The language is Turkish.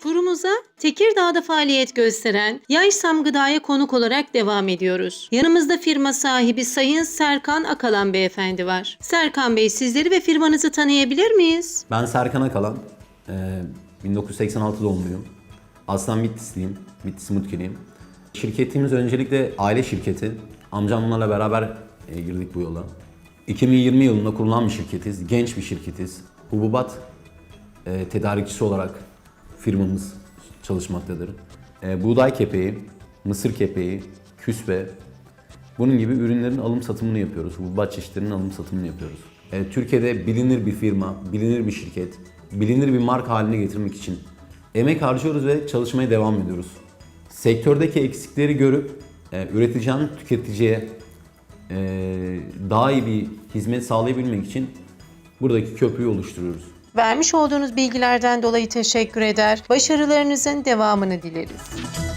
Turumuza Tekirdağ'da faaliyet gösteren Yaysam Gıda'ya konuk olarak devam ediyoruz. Yanımızda firma sahibi Sayın Serkan Akalan Beyefendi var. Serkan Bey sizleri ve firmanızı tanıyabilir miyiz? Ben Serkan Akalan. Ee, 1986 doğumluyum. Aslan Bitlisliyim. Bitlis Mutki'liyim. Şirketimiz öncelikle aile şirketi. Amcamlarla beraber e, girdik bu yola. 2020 yılında kurulan bir şirketiz. Genç bir şirketiz. Hububat e, tedarikçisi olarak firmamız çalışmaktadır. E, buğday kepeği, mısır kepeği, küspe, bunun gibi ürünlerin alım satımını yapıyoruz. Hububat çeşitlerinin alım satımını yapıyoruz. E, Türkiye'de bilinir bir firma, bilinir bir şirket, bilinir bir marka haline getirmek için emek harcıyoruz ve çalışmaya devam ediyoruz. Sektördeki eksikleri görüp e, üreticiden tüketiciye e, daha iyi bir hizmet sağlayabilmek için buradaki köprüyü oluşturuyoruz. Vermiş olduğunuz bilgilerden dolayı teşekkür eder. Başarılarınızın devamını dileriz.